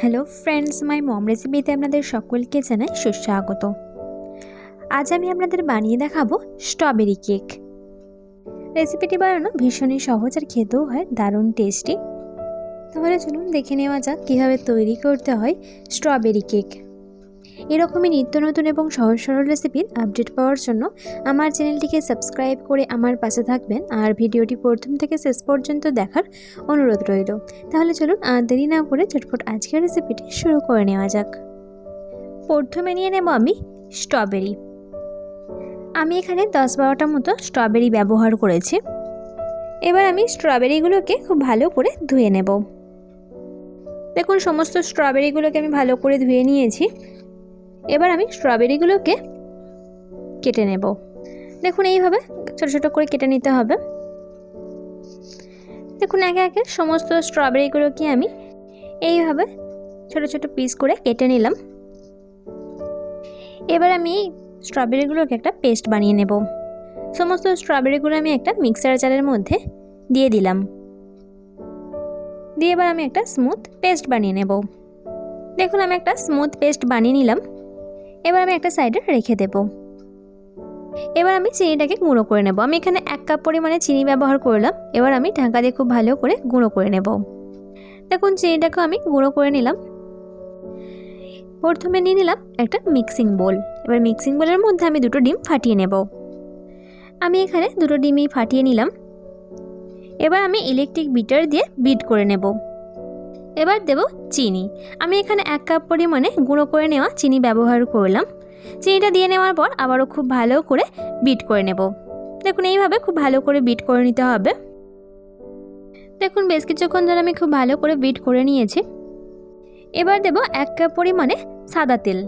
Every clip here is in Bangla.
হ্যালো ফ্রেন্ডস, মাই মম রেসিপিতে আপনাদের সকলকে জানাই সুস্বাগত। আজ আমি আপনাদের বানিয়ে দেখাবো স্ট্রবেরি কেক। রেসিপিটি বানানো ভীষণই সহজ আর খেতেও হয়, দারুণ টেস্টি। তাহলে চলুন দেখে নেওয়া যাক কীভাবে তৈরি করতে হয় স্ট্রবেরি কেক। এরকমই নিত্য নতুন এবং সহজ সরল রেসিপির আপডেট পাওয়ার জন্য আমার চ্যানেলটিকে সাবস্ক্রাইব করে আমার পাশে থাকবেন। আর ভিডিওটি প্রথম থেকে শেষ পর্যন্ত দেখার অনুরোধ রইল। তাহলে চলুন আর দেরি না করে চটপট আজকের রেসিপিটি শুরু করে নেওয়া যাক। প্রথমে নিয়ে নেব আমি স্ট্রবেরি আমি এখানে দশ বারোটা মতো স্ট্রবেরি ব্যবহার করেছি। এবার আমি স্ট্রবেরিগুলোকে খুব ভালো করে ধুয়ে নেব। দেখুন, সমস্ত স্ট্রবেরিগুলোকে আমি ভালো করে ধুয়ে নিয়েছি। এবার আমি স্ট্রবেরিগুলোকে কেটে নেব। দেখুন এইভাবে ছোটো ছোটো করে কেটে নিতে হবে। দেখুন একে একে সমস্ত স্ট্রবেরিগুলোকে আমি এইভাবে ছোট ছোট পিস করে কেটে নিলাম। এবার আমি স্ট্রবেরিগুলোকে একটা পেস্ট বানিয়ে নেব। সমস্ত স্ট্রবেরিগুলো আমি একটা মিক্সার জারের মধ্যে দিয়ে দিলাম। দিয়ে এবার আমি একটা স্মুথ পেস্ট বানিয়ে নেব। দেখুন আমি একটা স্মুথ পেস্ট বানিয়ে নিলাম। এবার আমি একটা সাইডে রেখে দেব। এবার আমি চিনিটাকে গুঁড়ো করে নেব। আমি এখানে এক কাপ পরিমাণে চিনি ব্যবহার করলাম। এবার আমি ঢাকা দিয়ে খুব ভালো করে গুঁড়ো করে নেব। দেখুন চিনিটাকে আমি গুঁড়ো করে নিলাম। প্রথমে নিয়ে নিলাম একটা মিক্সিং বোল এবার মিক্সিং বোলের মধ্যে আমি দুটো ডিম ফাটিয়ে নেব। আমি এখানে দুটো ডিমই ফাটিয়ে নিলাম। এবার আমি ইলেকট্রিক বিটার দিয়ে বিট করে নেব। এবার দেব চিনি। আমি এখানে এক কাপ পরিমাণে গুঁড়ো করে নেওয়া চিনি ব্যবহার করলাম। চিনিটা দিয়ে নেওয়ার পর আবারও খুব ভালো করে বিট করে নেব। দেখুন, এইভাবে খুব ভালো করে বিট করে নিতে হবে। দেখুন, বেশ কিছুক্ষণ ধরে আমি খুব ভালো করে বিট করে নিয়েছি। এবার দেব এক কাপ পরিমাণে সাদা তেল।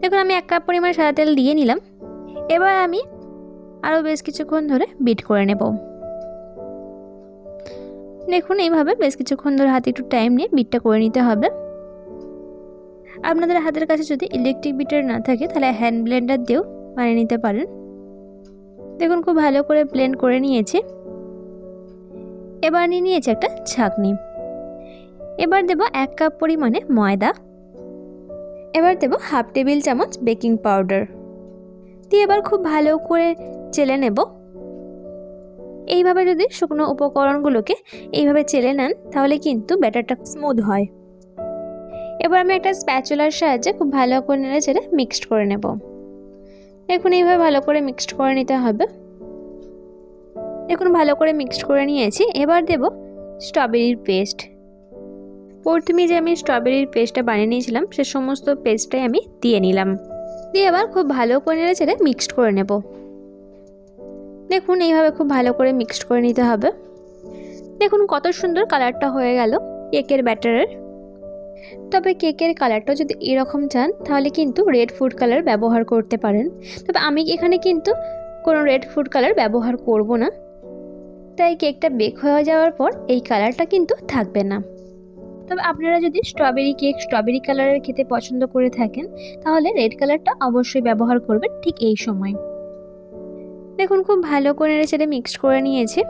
দেখুন, আমি এক কাপ পরিমাণে সাদা তেল দিয়ে নিলাম। এবার আমি আরও বেশ কিছুক্ষণ ধরে বিট করে নেব। দেখুন, এইভাবে বেশ কিছুক্ষণ ধরে হাতে একটু টাইম নিয়ে বিটটা করে নিতে হবে। আপনাদের হাতের কাছে যদি ইলেকট্রিক বিটার না থাকে, তাহলে হ্যান্ড ব্লেন্ডার দিয়েও বানিয়ে নিতে পারেন। দেখুন, খুব ভালো করে ব্লেন্ড করে নিয়েছি। এবার নিয়ে নিয়েছি একটা ছাঁকনি। এবার দেব এক কাপ পরিমাণে ময়দা। এবার দেব হাফ টেবিল চামচ বেকিং পাউডার দিয়ে এবার খুব ভালো করে চেলে নেব। এইভাবে যদি শুকনো উপকরণগুলোকে এইভাবে চেলে নেন, তাহলে কিন্তু ব্যাটারটা স্মুথ হয়। এবার আমি একটা স্প্যাচুলার সাহায্যে খুব ভালো করে নেড়ে চেড়ে মিক্সড করে নেব। দেখুন এইভাবে ভালো করে মিক্সড করে নিতে হবে। দেখুন ভালো করে মিক্সড করে নিয়েছি। এবার দেব স্ট্রবেরির পেস্ট প্রথমে যে আমি স্ট্রবেরির পেস্টটা বানিয়ে নিয়েছিলাম, সে সমস্ত পেস্টটাই আমি দিয়ে নিলাম। দিয়ে এবার খুব ভালো করে নেড়ে চেড়ে মিক্সড করে নেব। দেখুন, এইভাবে খুব ভালো করে মিক্সড করে নিতে হবে। দেখুন, কত সুন্দর কালারটা হয়ে গেল কেকের ব্যাটারের তবে কেকের কালারটা যদি এরকম চান, তাহলে কিন্তু রেড ফুড কালার ব্যবহার করতে পারেন। তবে আমি এখানে কিন্তু কোনো রেড ফুড কালার ব্যবহার করব না। তাই কেকটা বেক হয়ে যাওয়ার পর এই কালারটা কিন্তু থাকবে না। তবে আপনারা যদি স্ট্রবেরি কেক স্ট্রবেরি কালারের খেতে পছন্দ করে থাকেন, তাহলে রেড কালারটা অবশ্যই ব্যবহার করবেন ঠিক এই সময়। দেখুন, খুব ভালো করে নেড়ে মিক্সড করে নিয়েছি।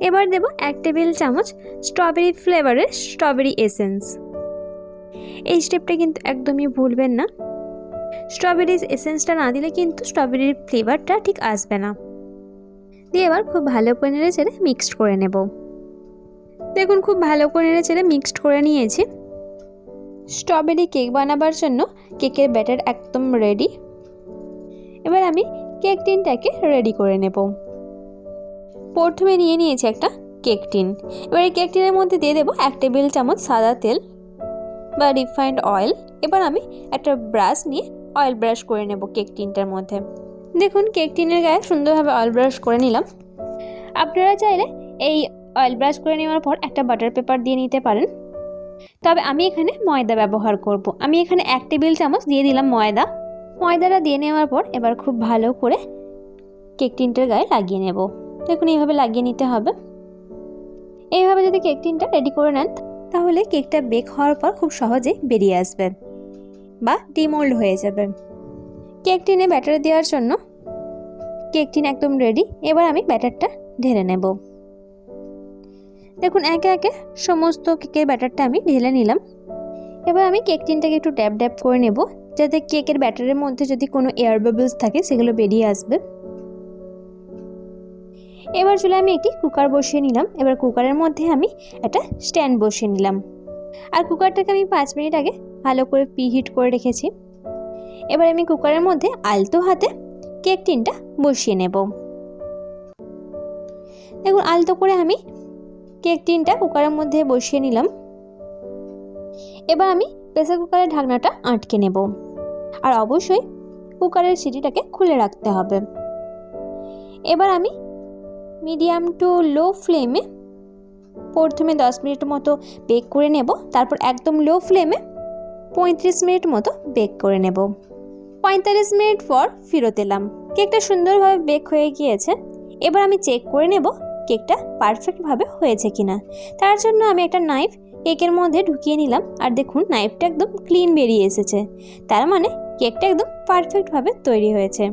এবার দেব এক টেবিল চামচ স্ট্রবেরি ফ্লেভারের স্ট্রবেরি এসেন্স এই স্টেপটা কিন্তু একদমই ভুলবেন না। স্ট্রবেরির এসেন্সটা না দিলে কিন্তু স্ট্রবেরির ফ্লেভারটা ঠিক আসবে না। দিয়ে এবার খুব ভালো করে নেড়ে চেড়ে মিক্সড করে নেব। দেখুন, খুব ভালো করে নেড়ে চেড়ে মিক্সড করে নিয়েছি। স্ট্রবেরি কেক বানাবার জন্য কেকের ব্যাটার একদম রেডি এবার আমি কেক টিনটাকে রেডি করে নেব। প্রথমে নিয়ে নিয়েছি একটা কেক টিন। এবার এই কেক টিনের মধ্যে দিয়ে দেবো এক টেবিল চামচ সাদা তেল বা রিফাইন্ড অয়েল। এবার আমি একটা ব্রাশ নিয়ে অয়েল ব্রাশ করে নেব কেক টিনটার মধ্যে। দেখুন, কেক টিনের গায়ে সুন্দরভাবে অয়েল ব্রাশ করে নিলাম। আপনারা চাইলে এই অয়েল ব্রাশ করে নেওয়ার পর একটা বাটার পেপার দিয়ে নিতে পারেন। তবে আমি এখানে ময়দা ব্যবহার করব। আমি এখানে এক টেবিল চামচ দিয়ে দিলাম ময়দা। ময়দাটা দিয়ে নেওয়ার পর এবার খুব ভালো করে কেক টিনটার গায়ে লাগিয়ে নেব। দেখুন, এইভাবে লাগিয়ে নিতে হবে। এইভাবে যদি কেক টিনটা রেডি করে নেন, তাহলে কেকটা বেক হওয়ার পর খুব সহজেই বেরিয়ে আসবে বা ডিমোল্ড হয়ে যাবে। কেক টিনে ব্যাটার দেওয়ার জন্য কেক টিন একদম রেডি। এবার আমি ব্যাটারটা ঢেলে নেব। দেখুন, একে একে সমস্ত কেকের ব্যাটারটা আমি ঢেলে নিলাম। এবার আমি কেক টিনটাকে একটু ড্যাব ড্যাব করে নেব। যাতে কেকের ব্যাটারের মধ্যে যদি কোনো এয়ার বাবলস থাকে, সেগুলো বেরিয়ে আসবে। এবার চলে আমি একটি কুকার বসিয়ে নিলাম। এবার কুকারের মধ্যে আমি একটা স্ট্যান্ড বসিয়ে নিলাম। আর কুকারটাকে আমি পাঁচ মিনিট আগে ভালো করে প্রিহিট করে রেখেছি। এবার আমি কুকারের মধ্যে আলতো হাতে কেক টিনটা বসিয়ে নেব। দেখুন, আলতো করে আমি কেক টিনটা কুকারের মধ্যে বসিয়ে নিলাম। এবার আমি প্রেসার কুকারের ঢাকনাটা আটকে নেব। আর অবশ্যই কুকারের সিটিটাকে খুলে রাখতে হবে। এবার আমি মিডিয়াম টু লো ফ্লেমে প্রথমে দশ মিনিট মতো বেক করে নেব, তারপর একদম লো ফ্লেমে পঁয়ত্রিশ মিনিট মতো বেক করে নেব। পঁয়তাল্লিশ মিনিট পর ফেরত এলাম। কেকটা সুন্দরভাবে বেক হয়ে গিয়েছে। এবার আমি চেক করে নেব কেকটা পারফেক্টভাবে হয়েছে কিনা। তার জন্য আমি একটা নাইফ কেকের মধ্যে ঢুকিয়ে নিলাম, আর দেখুন, নাইফটা একদম ক্লিন বেরিয়ে এসেছে। তার মানে কেকটা একদম পারফেক্টভাবে তৈরি হয়েছে।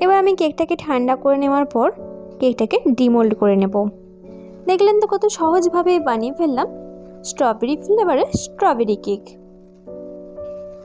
এবার আমি কেকটাকে ঠান্ডা করে নেওয়ার পর কেকটাকে ডিমোল্ড করে নেব। দেখলেন তো কত সহজভাবে বানিয়ে ফেললাম। স্ট্রবেরি ফ্লেভারের স্ট্রবেরি কেক